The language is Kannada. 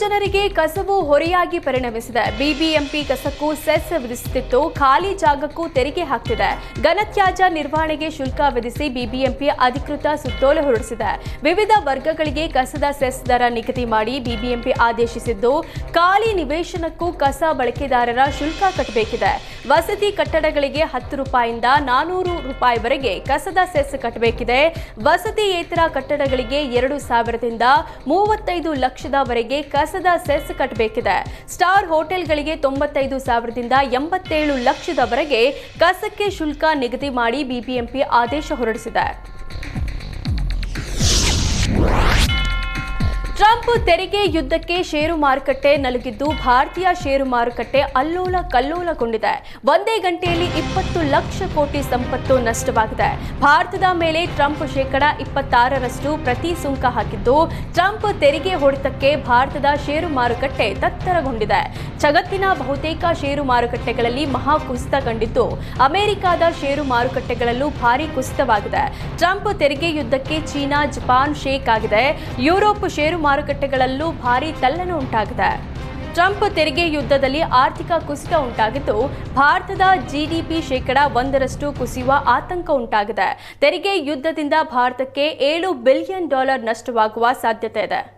ಜನರಿಗೆ ಕಸವು ಹೊರೆಯಾಗಿ ಪರಿಣಮಿಸಿದೆ. ಬಿಬಿಎಂಪಿ ಕಸಕ್ಕೂ ಸೆಸ್ ವಿಧಿಸುತ್ತಿತ್ತು. ಖಾಲಿ ಜಾಗಕ್ಕೂ ತೆರಿಗೆ ಹಾಕ್ತಿದೆ. ಘನತ್ಯಾಜ್ಯ ನಿರ್ವಹಣೆಗೆ ಶುಲ್ಕ ವಿಧಿಸಿ ಬಿಬಿಎಂಪಿ ಅಧಿಕೃತ ಸುತ್ತೋಲೆ ಹೊರಡಿಸಿದೆ. ವಿವಿಧ ವರ್ಗಗಳಿಗೆ ಕಸದ ಸೆಸ್ ದರ ನಿಗದಿ ಮಾಡಿ ಬಿಬಿಎಂಪಿ ಆದೇಶಿಸಿದ್ದು, ಖಾಲಿ ನಿವೇಶನಕ್ಕೂ ಕಸ ಬಳಕೆದಾರರ ಶುಲ್ಕ ಕಟ್ಟಬೇಕಿದೆ. ವಸತಿ ಕಟ್ಟಡಗಳಿಗೆ ಹತ್ತು ರೂಪಾಯಿಂದ ನಾನೂರು ರೂಪಾಯಿವರೆಗೆ ಕಸದ ಸೆಸ್ ಕಟ್ಟಬೇಕಿದೆ. ವಸತಿಯೇತರ ಕಟ್ಟಡಗಳಿಗೆ ಎರಡು ಸಾವಿರದಿಂದ ಮೂವತ್ತೈದು ಲಕ್ಷದವರೆಗೆ ಕಸದ ಸೆಸ್ ಕಟ್ಟಬೇಕಿದೆ. ಸ್ಟಾರ್ ಹೋಟೆಲ್ಗಳಿಗೆ ತೊಂಬತ್ತೈದು ಸಾವಿರದಿಂದ ಎಂಬತ್ತೇಳು ಲಕ್ಷದವರೆಗೆ ಕಸಕ್ಕೆ ಶುಲ್ಕ ನಿಗದಿ ಮಾಡಿ ಬಿಬಿಎಂಪಿ ಆದೇಶ ಹೊರಡಿಸಿದೆ. ಟ್ರಂಪ್ ತೆರಿಗೆ ಯುದ್ಧಕ್ಕೆ ಷೇರು ಮಾರುಕಟ್ಟೆ ನಲುಗಿದ್ದು ಭಾರತೀಯ ಷೇರು ಮಾರುಕಟ್ಟೆ ಅಲ್ಲೋಲ ಕಲ್ಲೋಲಗೊಂಡಿದೆ. ಒಂದೇ ಗಂಟೆಯಲ್ಲಿ ಇಪ್ಪತ್ತು ಲಕ್ಷ ಕೋಟಿ ಸಂಪತ್ತು ನಷ್ಟವಾಗಿದೆ. ಭಾರತದ ಮೇಲೆ ಟ್ರಂಪ್ ಶೇಕಡ ಇಪ್ಪತ್ತಾರರಷ್ಟು ಪ್ರತಿ ಸುಂಕ ಹಾಕಿದ್ದು, ಟ್ರಂಪ್ ತೆರಿಗೆ ಹೊಡೆತಕ್ಕೆ ಭಾರತದ ಷೇರು ಮಾರುಕಟ್ಟೆ ತತ್ತರಗೊಂಡಿದೆ. ಜಗತ್ತಿನ ಬಹುತೇಕ ಷೇರು ಮಾರುಕಟ್ಟೆಗಳಲ್ಲಿ ಮಹಾ ಕುಸಿತ ಕಂಡಿದ್ದು ಅಮೆರಿಕದ ಷೇರು ಮಾರುಕಟ್ಟೆಗಳಲ್ಲೂ ಭಾರಿ ಕುಸಿತವಾಗಿದೆ. ಟ್ರಂಪ್ ತೆರಿಗೆ ಯುದ್ಧಕ್ಕೆ ಚೀನಾ, ಜಪಾನ್ ಶೇಕ್ ಆಗಿದೆ. ಯುರೋಪ್ ಷೇರು ಮಾರುಕಟ್ಟೆಗಳಲ್ಲೂ ಭಾರಿ ತಲ್ಲಣ ಉಂಟಾಗಿದೆ. ಟ್ರಂಪ್ ತೆರಿಗೆ ಯುದ್ಧದಲ್ಲಿ ಆರ್ಥಿಕ ಕುಸಿತ ಉಂಟಾಗಿದ್ದು, ಭಾರತದ ಜಿಡಿಪಿ ಶೇಕಡ ಒಂದರಷ್ಟು ಕುಸಿಯುವ ಆತಂಕ ಉಂಟಾಗಿದೆ. ತೆರಿಗೆ ಯುದ್ಧದಿಂದ ಭಾರತಕ್ಕೆ ಏಳು ಬಿಲಿಯನ್ ಡಾಲರ್ ನಷ್ಟವಾಗುವ ಸಾಧ್ಯತೆ ಇದೆ.